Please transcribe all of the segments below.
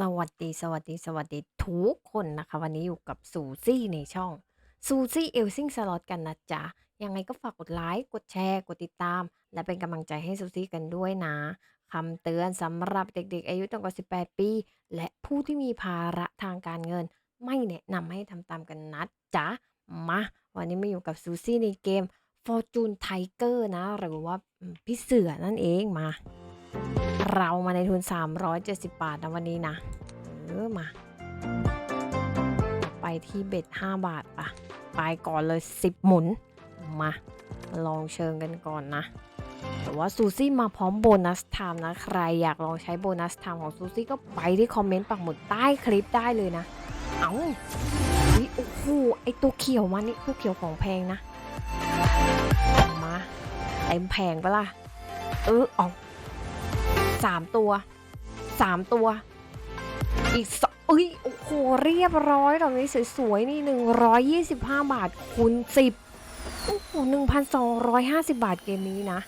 สวัสดีสวัสดีสวัสดีทุกคนนะคะ วันนี้อยู่กับซูซี่ในช่องซูซี่เอลซิงสล็อตกันนะจ๊ะ ยังไงก็ฝากกดไลค์กดแชร์กดติดตาม และเป็นกำลังใจให้ซูซี่กันด้วยนะคำเตือนสำหรับเด็กๆ อายุต่ำกว่า 18 ปี และผู้ที่มีภาระทางการเงิน ไม่แนะนำให้ทำตามกันนะจ๊ะ มาวันนี้มาอยู่กับซูซี่ในเกม Fortune Tiger นะ หรือว่าพี่เสือนั่นเองมา เรามาในทุน 370 บาทนะวันนี้นะ เออมา ไปที่เบ็ด 5 บาทปะไปก่อนเลย 10 หมุน มา ลองเชิงกันก่อนนะ แต่ว่าซูซี่มาพร้อมโบนัสไทม์นะ ใครอยากลองใช้โบนัสไทม์ของซูซี่ก็ไปที่คอมเมนต์ปักหมุดใต้คลิปได้เลยนะ เอาอุ๊ยโอ้โห ไอตัวเขียวมานี่ตัวเขียวของแพงนะ มา เต็มแพงปะล่ะ เออออก สามตัวสามตัว อีกสองเอ้ยโอ้โหเรียบร้อยดอกนี้สวยๆนี่หนึ่งร้อยยี่สิบห้าบาทคูณสิบโอ้โหหนึ่งพันสองร้อยห้าสิบาทเกมนี้นะ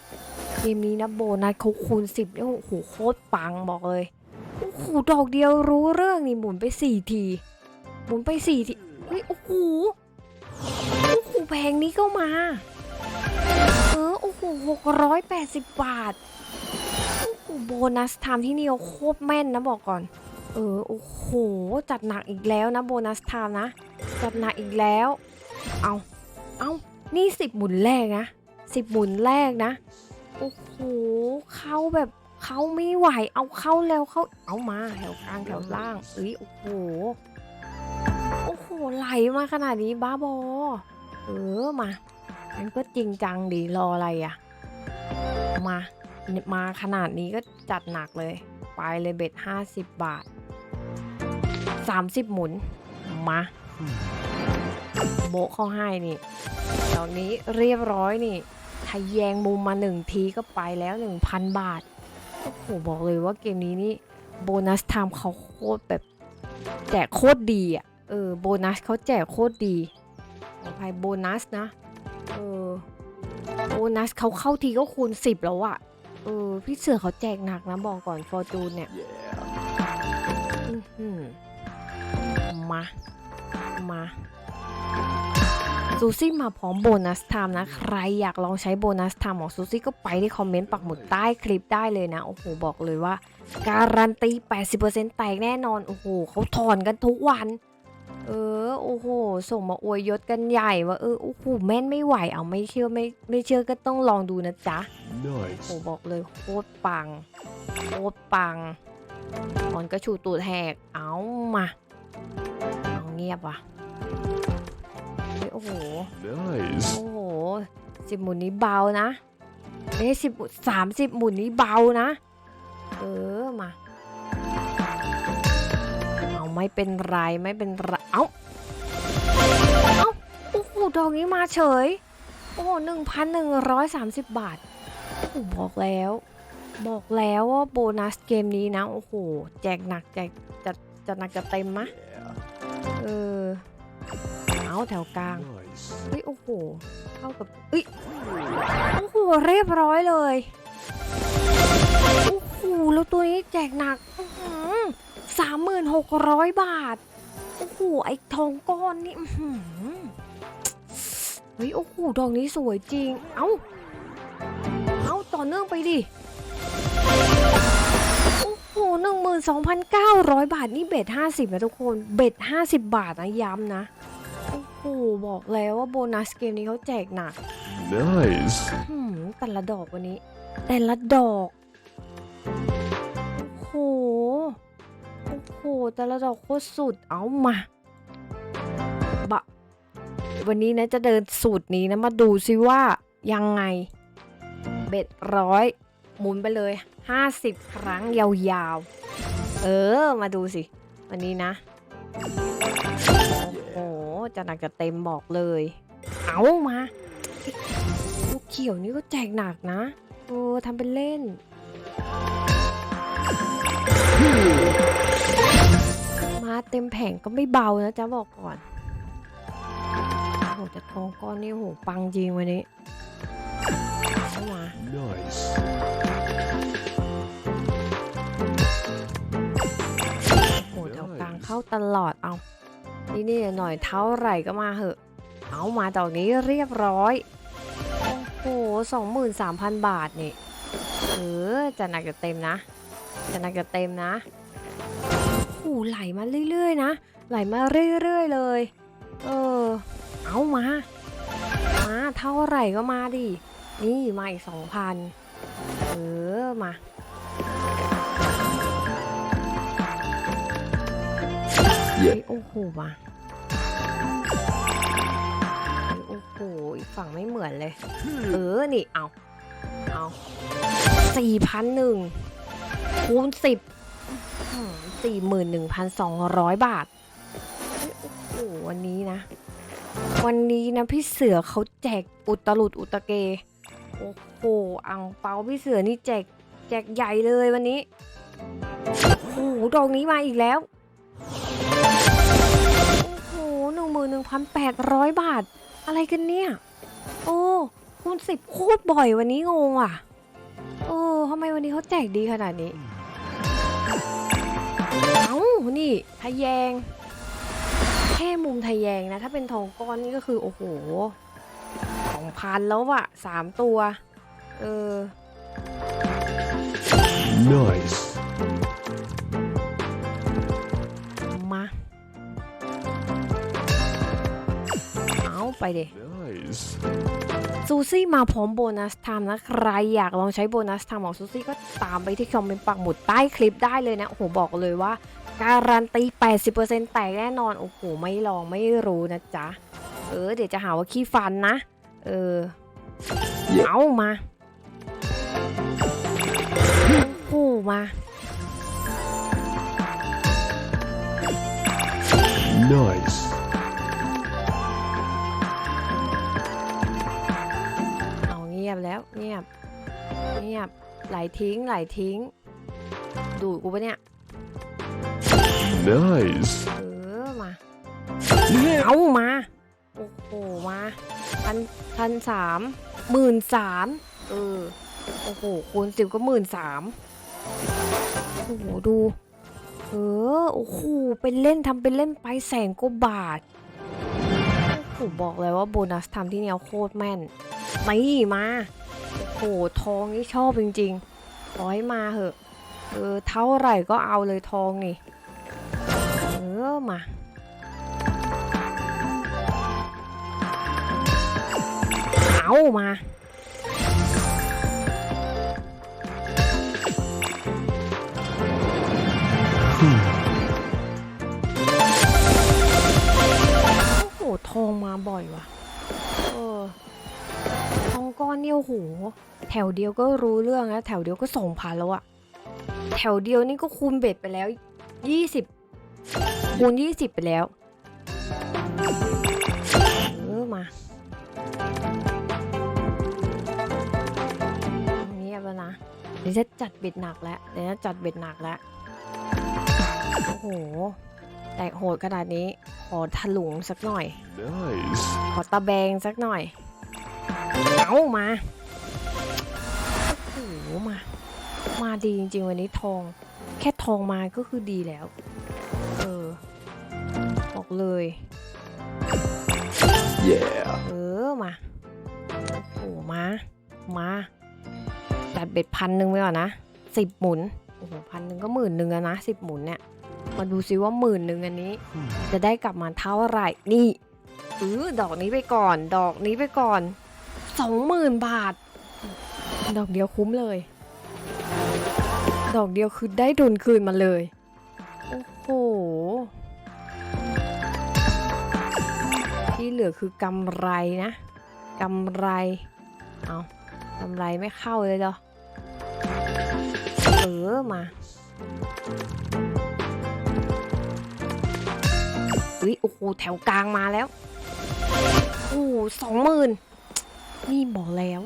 เกมนี้นะโบนัสเขาคูณสิบเนี่ยโอ้โหโคตรปังบอกเลยโอ้โหดอกเดียวรู้เรื่องนี่หมุนไปสี่ทีหมุนไปสี่ทีเฮ้ยโอ้โหโอ้โหแพงนี้ก็มา เออโอ้โหหกร้อยแปดสิบบาท โบนัสไทม์ที่นี่โคตรแม่นนะบอกก่อน เออโอ้โห จัดหนักอีกแล้วนะโบนัสไทม์นะ จัดหนักอีกแล้ว เอาเอานี่สิบหมุนแรกนะสิบหมุนแรกนะ โอ้โหเข้าแบบเข้าไม่ไหวเอาเข้าแล้วเข้าเอามาแถวกลางแถวล่าง เอ้ยโอ้โหโอ้โหไหลมาขนาดนี้บ้าบอ เออมามันก็จริงจังดีรออะไรอะมา มาขนาดนี้ก็จัดหนักเลย ไปเลยเบ็ดห้าสิบบาทสามสิบหมุน มา โบเข้าให้นี่ตอนนี้เรียบร้อยนี่ทะแยงมุมมาหนึ่งทีก็ไปแล้วหนึ่งพันบาท โอ้โห บอกเลยว่าเกมนี้นี่โบนัสไทม์เขาโคตรแบบ แจกโคตรดีอะ เออ โบนัสเขาแจกโคตรดีขออภัยโบนัสนะ เออ โบนัสเขาเข้าทีก็คูณสิบแล้วอะ เออ พี่เสือเขาแจกหนักนะบอกก่อนฟอร์จูนเนี่ยอื้อหือมา มาซูซี่มาพร้อมโบนัสไทม์นะ ใครอยากลองใช้โบนัสไทม์ของซูซี่ก็ไปที่คอมเมนต์ปักหมุดใต้คลิปได้เลยนะ โอ้โห บอกเลยว่า การันตี 80%แตกแน่นอน โอ้โหเขาถอนกันทุกวัน เออโอ้โห ส่งมาอวยยศกันใหญ่ว่าเออโอ้โหแม่นไม่ไหวเอาไม่เชื่อไม่ไม่เชื่อก็ต้องลองดูนะจ๊ะ Nice. โอ้บอกเลยโคตรปังโคตรปังตอนก็ชูตูดแหกเอามาเอาเงียบว่ะเฮ้ยโอ้โห Nice. โอ้โหสิบหมุนนี้เบานะเอ้สิบสามสิบหมุนนี้เบานะ เออมาเอา ไม่เป็นไรไม่เป็นไรเอาเอาโอ้โหดอกนี้มาเฉย โอ้หนึ่งพันหนึ่งร้อยสามสิบบาทโอ้บอกแล้ว บอกแล้วว่าโบนัสเกมนี้นะ โอ้โห แจกหนักแจกจัดจัดหนักจะเต็มมะเออเอาแถวกลางเฮ้ยโอ้โหเข้ากับเอ้ยโอ้โหเรียบร้อยเลยโอ้โหแล้วตัวนี้แจกหนัก สามหมื่นหกร้อยบาท โอ้โห ไอ้ทองก้อนนี่อื้อหือเฮ้ย โอ้โห ดอกนี้สวยจริง เอ้า เอ้า ต่อเนื่องไปดิ โอ้โหหนึ่งหมื่นสองพันเก้าร้อยบาท นี่เบ็ดห้าสิบนะทุกคน เบ็ดห้าสิบบาทนะย้ำนะ โอ้โห บอกแล้วว่าโบนัสเกมนี้เขาแจกหนัก Nice. หืมแต่ละดอกวันนี้ แต่ละดอก แต่ละดอกโคตรสุดเอามาบะวันนี้นะจะเดินสูตรนี้นะมาดูซิว่ายังไงเบ็ดร้อยหมุนไปเลย 50 ครั้งยาวๆ เออ มาดูสิ วันนี้นะ โอ้โหจะหนักจะเต็มบอกเลย เอามาลูกเขียวนี่ก็แจกหนักนะ โอ้ทำเป็นเล่น เต็มแผงก็ไม่เบานะจ๊ะบอกก่อนโอ้โหแต่ทองก้อนนี่โหปังจริงวันนี้เอามา Nice. เข้าตลอดเอานี่นี่หน่อยเท่าไหร่ก็มาเหอะ เอามาดอกนี้เรียบร้อยโอ้โหสองหมื่นสามพันบาทนี่ เออจะหนักจะเต็มนะ จะหนักจะเต็มนะโอ้โหไหลมาเรื่อยๆนะ ไหลมาเรื่อยๆเลย เออ เอามา มา เท่าไหร่ก็มาดิ นี่มาอีกสองพันเออ มาเฮ้ยโอ้โหมาเฮ้ยโอ้โห อีกฝั่งไม่เหมือนเลย เออ นี่ เอา เอาสี่พันหนึ่งคูณสิบ สี่หมื่นหนึ่งพันสองร้อยบาท โอ้โหวันนี้นะ วันนี้นะพี่เสือเขาแจกอุตลุดอุตเก โอ้โหอังเปาพี่เสือนี่แจกแจกใหญ่เลยวันนี้ โอ้โหดอกนี้มาอีกแล้ว โอ้โหหนึ่งหมื่นหนึ่งพันแปดร้อยบาท อะไรกันเนี่ย โอ้คูณสิบโคตรบ่อยวันนี้งงอะ โอ้ทำไมวันนี้เขาแจกดีขนาดนี้ เอ้านี่ทะแยง แค่มุมทะแยงนะ ถ้าเป็นทองก้อนนี่ก็คือ โอ้โหสองพันแล้วอะสามตัว เออ Nice. มาเอาไปเด Nice. ซูซี่มาพร้อมโบนัสไทม์นะ ใครอยากลองใช้โบนัสไทม์ของซูซี่ก็ ตามไปที่คอมเมนต์ปักหมุดใต้คลิปได้เลยนะโอ้โหบอกเลยว่า การันตี 80%แตกแน่นอน โอ้โห ไม่ลองไม่รู้นะจ๊ะ เออ เดี๋ยวจะหาว่าขี้ฟันนะ เออ เอามาโอ้โหมา Nice. เอาเงียบแล้วเงียบ เงียบ ไหลทิ้งไหลทิ้ง ดูดกูปะเนี่ย Nice. เออมา เอามา โอ้โห มาพันพันสามหมื่นสามเออ โอ้โห คูณสิบก็หมื่นสามโอ้โห ดู เออ โอ้โห เป็นเล่นทำเป็นเล่นไปแสนกว่าบาทโอ้โห บอกเลยว่าโบนัสทำที่เนี่ยโคตรแม่นนี่มา โอ้โหทองนี่ชอบจริงๆขอให้มาเหอะ เออเท่าไหร่ก็เอาเลยทองนี่ เออมาเอามา โอ้โห ทองมาบ่อยว่ะ เออทอง ก้อนเนี่ยโอ้โหแถวเดียวก็รู้เรื่องแล้วแถวเดียวก็ส่งผ่านแล้วอะแถวเดียวนี่ก็คูณเบ็ดไปแล้วยี่สิบคูณยี่สิบไปแล้ว เออมาเงียบแล้วนะ เดี๋ยวจะจัดเบ็ดหนักแล้ว เดี๋ยวจะจัดเบ็ดหนักแล้ว โอ้โห แตกโหดขนาดนี้ ขอถลุงสักหน่อย Nice. ขอตะแบงสักหน่อย เอามาโอ้โหมา มาดีจริง ๆ วันนี้ทอง แค่ทองมาก็คือดีแล้ว เออ บอกเลย Yeah. เออ มา โอ้โหมา มาจัดเบ็ดพันหนึ่งไปก่อนนะสิบหมุน โอ้โหพันหนึ่งก็หมื่นหนึ่งอะนะสิบหมุนเนี่ย มาดูซิว่าหมื่นหนึ่งอันนี้ จะได้กลับมาเท่าไหร่ นี่เออดอกนี้ไปก่อน ดอกนี้ไปก่อน สองหมื่นบาท ดอกเดียวคุ้มเลย ดอกเดียวคือได้ดุลคืนมาเลย โอ้โห ที่เหลือคือกำไรนะกำไร เอากำไรไม่เข้าเลยเหรอ เออ มาอุ้ยโอ้โห แถวกลางมาแล้ว โอ้สองหมื่น นี่บอกแล้ว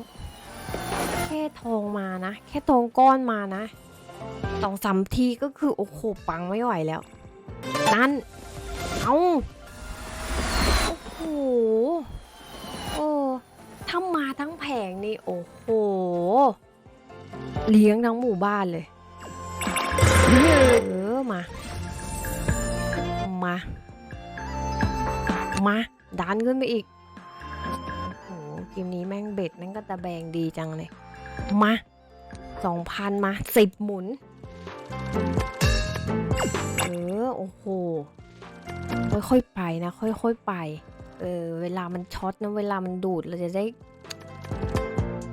แค่ทองมานะ แค่ทองก้อนมานะสองสามทีก็คือโอ้โหปังไม่ไหวแล้ว นั่น เอาโอ้โหโอ้ถ้ามาทั้งแผงนี่โอ้โห เลี้ยงทั้งหมู่บ้านเลยเออมา มา มา ดันขึ้นไปอีก เกมนี้แม่งเบ็ดแม่งก็ตะแบงดีจังเลย มาสองพันมาสิบหมุน เออ โอ้โห ค่อยๆไปนะ ค่อยๆไป เออ เวลามันช็อตนะ เวลามันดูดเราจะได้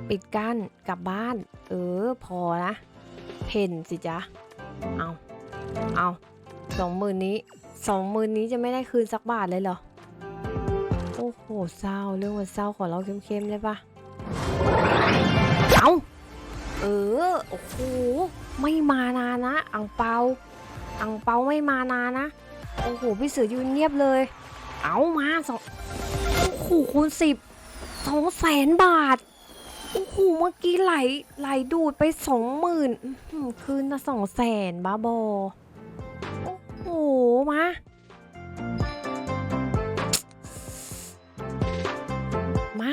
ปิดกั้นกลับบ้าน เออ พอนะเพ่นสิจ๊ะ เอา เอาสองหมื่นนี้สองหมื่นนี้จะไม่ได้คืนสักบาทเลยเหรอ โอ้โหเศร้าเรื่องมันเศร้าขอเราเข้มๆได้ปะเอาเออโอ้โหไม่มานานนะอังเปาอังเปาไม่มานานนะโอ้โหพี่เสือยืนเงียบเลย เอามาสองโอ้โหคูณสิบสองแสนบาทโอ้โหเมื่อกี้ไหลไหลดูดไปสองหมื่นคืนละสองแสนบ้าบอโอ้โหมา มา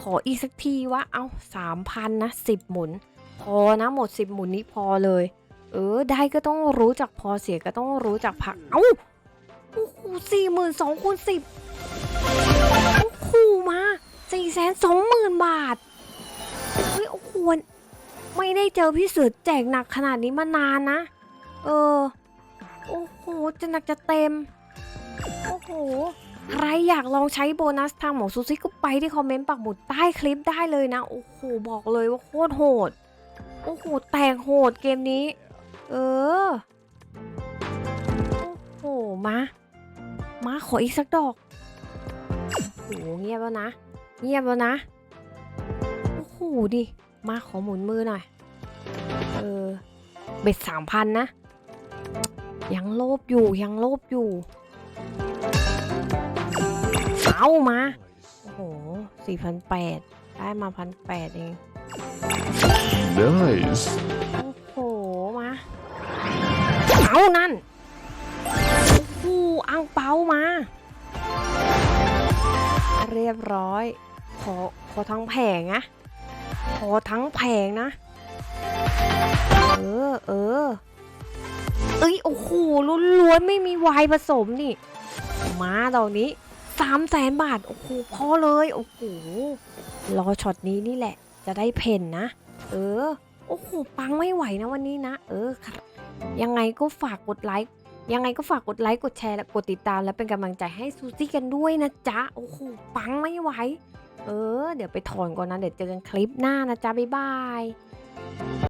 ขออีกสักทีวะเอาสามพันนะสิบหมุน พอนะหมดสิบหมุนนี้พอเลย เออ ได้ก็ต้องรู้จักพอเสียก็ต้องรู้จักพัก เอ้าโอ้โหสี่หมื่นสองคูณสิบโอ้โหมาสี่แสนสองหมื่นบาทเฮ้ยโอ้โหไม่ได้เจอพี่เสือแจกหนักขนาดนี้มานานนะ เออ โอ้โหจะหนักจะเต็ม โอ้โห ใครอยากลองใช้โบนัสทางหมอซูซี่ก็ไปที่คอมเมนต์ปักหมุดใต้คลิปได้เลยนะ โอ้โห บอกเลยว่าโคตรโหด โอ้โห แตกโหดเกมนี้ เออ โอ้โห มา มาขออีกสักดอก โอ้โห เงียบแล้วนะ เงียบแล้วนะ โอ้โห ดิ มาขอหมุนมือหน่อย เออ เบ็ดสามพันนะ ยังโลภอยู่ ยังโลภอยู่ เอามา โอ้โหสี่พันแปดได้มาพันแปดเอง Nice. โอ้โห มา เอานั่น โอ้โหอังเปามา เรียบร้อย ขอ ขอทั้งแผงนะ ขอทั้งแผงนะ เออ เออ เอ้ย โอ้โหล้วนๆ ไม่มีไวน์ผสมนี่ มาดอกนี้ สามแสนบาท โอ้โหพอเลย โอ้โห รอช็อตนี้นี่แหละ จะได้เพนนะ เออ โอ้โห ปังไม่ไหวนะวันนี้นะ เออครับ ยังไงก็ฝากกดไลค์ ยังไงก็ฝากกดไลค์ กดแชร์ และกดติดตาม และเป็นกำลังใจให้ซูซี่กันด้วยนะจ๊ะ โอ้โห ปังไม่ไหว เออ เดี๋ยวไปถอนก่อนนะ เดี๋ยวเจอกันคลิปหน้านะจ๊ะ บ๊ายบาย